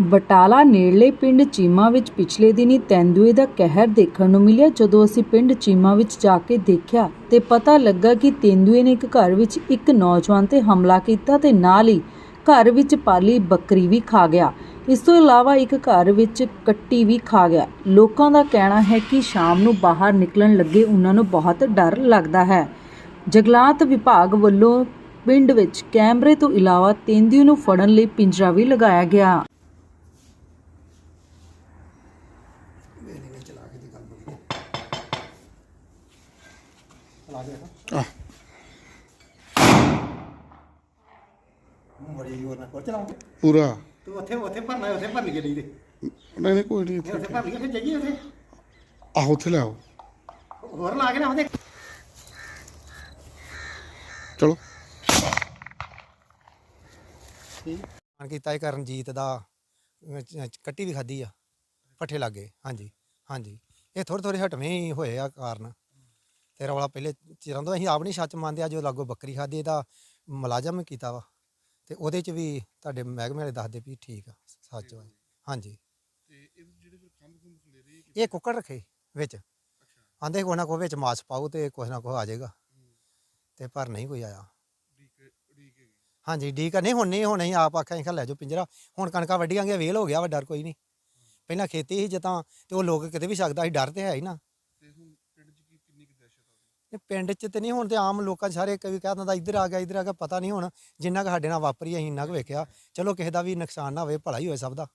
ਬਟਾਲਾ ਨੇੜਲੇ ਪਿੰਡ ਚੀਮਾ ਵਿੱਚ ਪਿਛਲੇ ਦਿਨੀ ਤੈਂਦੂਏ ਦਾ ਕਹਿਰ ਦੇਖਣ ਨੂੰ ਮਿਲਿਆ। ਜਦੋਂ ਅਸੀਂ ਪਿੰਡ ਚੀਮਾ ਵਿੱਚ ਜਾ ਕੇ ਦੇਖਿਆ ਤੇ ਪਤਾ ਲੱਗਾ ਕਿ ਤੇਂਦੂਏ ਨੇ ਇੱਕ ਘਰ ਵਿੱਚ ਇੱਕ ਨੌਜਵਾਨ ਤੇ ਹਮਲਾ ਕੀਤਾ ਤੇ ਨਾਲ ਹੀ ਘਰ ਵਿੱਚ ਪਾਲੀ ਬੱਕਰੀ ਵੀ ਖਾ ਗਿਆ। ਇਸ ਤੋਂ ਇਲਾਵਾ ਇੱਕ ਘਰ ਵਿੱਚ ਕੱਟੀ ਵੀ ਖਾ ਗਿਆ। ਲੋਕਾਂ ਦਾ ਕਹਿਣਾ ਹੈ ਕਿ ਸ਼ਾਮ ਨੂੰ ਬਾਹਰ ਨਿਕਲਣ ਲੱਗੇ ਉਹਨਾਂ ਨੂੰ ਬਹੁਤ ਡਰ ਲੱਗਦਾ ਹੈ। ਜੰਗਲਾਤ ਵਿਭਾਗ ਵੱਲੋਂ ਪਿੰਡ ਵਿੱਚ ਕੈਮਰੇ ਤੋਂ ਇਲਾਵਾ ਤੇਂਦੂਏ ਨੂੰ ਫੜਨ ਲਈ ਪਿੰਜਰਾ ਵੀ ਲਗਾਇਆ ਗਿਆ। ਆਹ ਬੜੀ ਜ਼ੋਰ ਨਾਲ ਕੋਲ ਚਲਾਉਂਗੇ ਪੂਰਾ। ਤੂੰ ਉੱਥੇ ਉੱਥੇ ਭਰਨਾ ਉੱਥੇ ਭਰਨ ਕੇ ਨਹੀਂ ਦੇ ਨਹੀਂ ਨਹੀਂ ਕੋਈ ਨਹੀਂ ਉੱਥੇ ਇੱਥੇ ਭਰ ਕੇ ਫਿਰ ਜਾਈਏ ਉੱਥੇ। ਆਹੋ ਉੱਥੇ ਲੈ ਆਓ। ਹੋਰ ਲਾ ਕੇ ਨਾ ਉਹਦੇ ਚਲੋ। ਆਣ ਕੀਤਾ ਇਹ ਕਰਨਜੀਤ ਦਾ ਕੱਟੀ ਵੀ ਖਾਦੀ ਆ ਪੱਠੇ ਲੱਗੇ ਹਾਂਜੀ। ਹਾਂਜੀ। ਇਹ ਥੋੜੇ ਥੋੜੇ ਹਟਵੇਂ ਹੋਏ ਆ ਕਾਰਨ। ਤੇ ਰੌਲਾ ਪਹਿਲੇ ਚਿਰਾਂ ਤੋਂ ਅਸੀਂ ਆਪ ਨਹੀਂ ਸੱਚ ਮੰਨਦੇ ਆ ਜੋ ਲਾਗੋ ਬੱਕਰੀ ਖਾਦੀ ਇਹਦਾ ਮੁਲਾਜ਼ਮ ਕੀਤਾ ਵਾ। ਤੇ ਉਹਦੇ ਚ ਵੀ ਤੁਹਾਡੇ ਮਹਿਕਮੇ ਵਾਲੇ ਦੱਸਦੇ ਵੀ ਠੀਕ ਆ ਸੱਚ ਵਾ। ਹਾਂਜੀ। ਇਹ ਕੁੱਕੜ ਰੱਖੇ ਵਿੱਚ। ਆਂਦੇ ਕੋਈ ਨਾ ਕੋਈ ਵਿੱਚ ਮਾਸ ਪਾਓ ਤੇ ਕੁਛ ਨਾ ਕੁਛ ਆ ਜਾਏਗਾ। ਤੇ ਪਰ ਨਹੀਂ ਕੋਈ ਆਇਆ। ਹਾਂਜੀ ਡੀ ਨਹੀਂ ਹੁਣ ਨਹੀਂ ਹੁਣ ਅਸੀਂ ਆਪ ਆਖਿਆ ਅਸੀਂ ਲੈ ਜਾਓ ਪਿੰਜਰਾ। ਹੁਣ ਕਣਕਾਂ ਵੱਢੀਆਂਗੇ ਵੇਲ ਹੋ ਗਿਆ ਵਾ ਡਰ ਕੋਈ ਨਹੀਂ। ਪਹਿਲਾਂ ਖੇਤੀ ਸੀ ਜਤਾਂ ਤੇ ਉਹ ਲੋਕ ਕਿਤੇ ਵੀ ਸਕਦਾ ਸੀ ਡਰ ਤੇ ਹੈ ਹੀ ਨਾ। ਇਹ ਪਿੰਡ 'ਚ ਤੇ ਨਹੀਂ ਹੁਣ ਤੇ ਆਮ ਲੋਕਾਂ 'ਚ ਸਾਰੇ ਕਈ ਕਹਿ ਦਿੰਦਾ ਇੱਧਰ ਆ ਗਿਆ ਇੱਧਰ ਆ ਗਿਆ ਪਤਾ ਨਹੀਂ ਹੁਣ ਜਿੰਨਾ ਕੁ ਸਾਡੇ ਨਾਲ ਵਾਪਰੀ ਅਸੀਂ ਇੰਨਾ ਕੁ ਵੇਖਿਆ। ਚਲੋ ਕਿਸੇ ਦਾ ਵੀ ਨੁਕਸਾਨ ਨਾ ਹੋਵੇ ਭਲਾ ਹੀ ਹੋਏ ਸਭ ਦਾ।